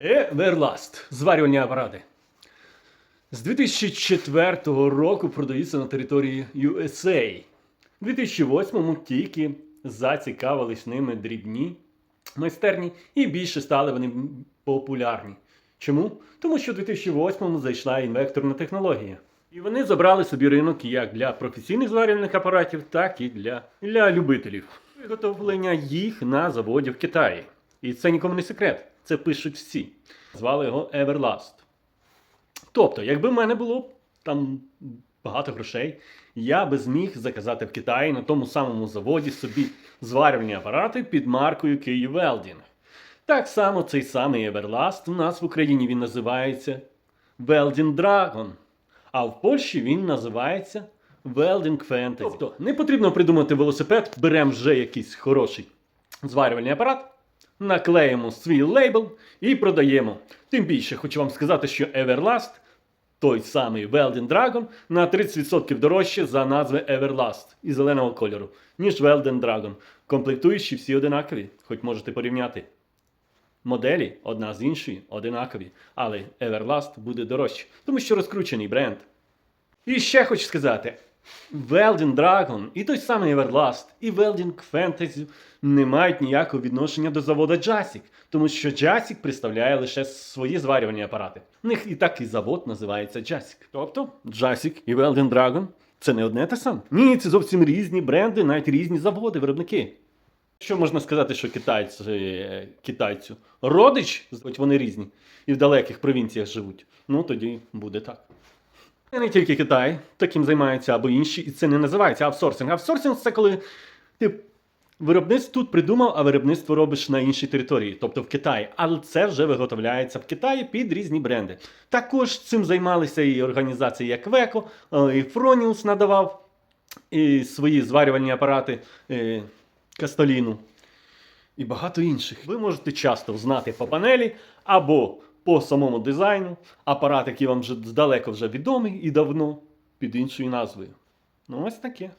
Everlast. Зварювальні апарати. З 2004 року продаються на території USA. У 2008-му тільки зацікавились ними дрібні майстерні і більше стали вони популярні. Чому? Тому що в 2008-му зайшла інвекторна технологія. І вони забрали собі ринок як для професійних зварювальних апаратів, так і для, для любителів. Виготовлення їх на заводі в Китаї. І це нікому не секрет. Це пишуть всі. Звали його Everlast. Тобто, якби в мене було там багато грошей, я би зміг заказати в Китаї на тому самому заводі собі зварювальні апарати під маркою Київ Welding. Так само цей самий Everlast у нас в Україні він називається Welding Dragon. А в Польщі він називається Welding Fantasy. Тобто не потрібно придумати велосипед, беремо вже якийсь хороший зварювальний апарат, наклеїмо свій лейбл і продаємо. Тим більше хочу вам сказати, що Everlast, той самий Welding Dragon, на 30% дорожче за назви Everlast і зеленого кольору, ніж Welding Dragon. Комплектуючі всі одинакові, хоч можете порівняти. Моделі одна з іншої одинакові, але Everlast буде дорожче, тому що розкручений бренд. І ще хочу сказати: Welding Dragon і той самий Everlast, і Welding Fantasy не мають ніякого відношення до заводу Jasic, тому що Jasic представляє лише свої зварювальні апарати. У них і так і завод називається Jasic. Тобто Jasic і Welding Dragon це не одне те саме. Ні, це зовсім різні бренди, навіть різні заводи, виробники. Що можна сказати, що китайці, е, китайцю? Родич, хоч вони різні, і в далеких провінціях живуть. Ну тоді буде так. І не тільки Китай таким займається або інші, і це не називається аутсорсинг. Аутсорсинг це коли ти виробництво тут придумав, а виробництво робиш на іншій території, тобто в Китаї. Але це вже виготовляється в Китаї під різні бренди. Також цим займалися і організації, як Веко, е, і Фроніус надавав і свої зварювальні апарати е, Кастоліну і багато інших. Ви можете часто знати по панелі або по самому дизайну апарат, який вам вже здалека вже відомий і давно під іншою назвою. Ну, ось таке.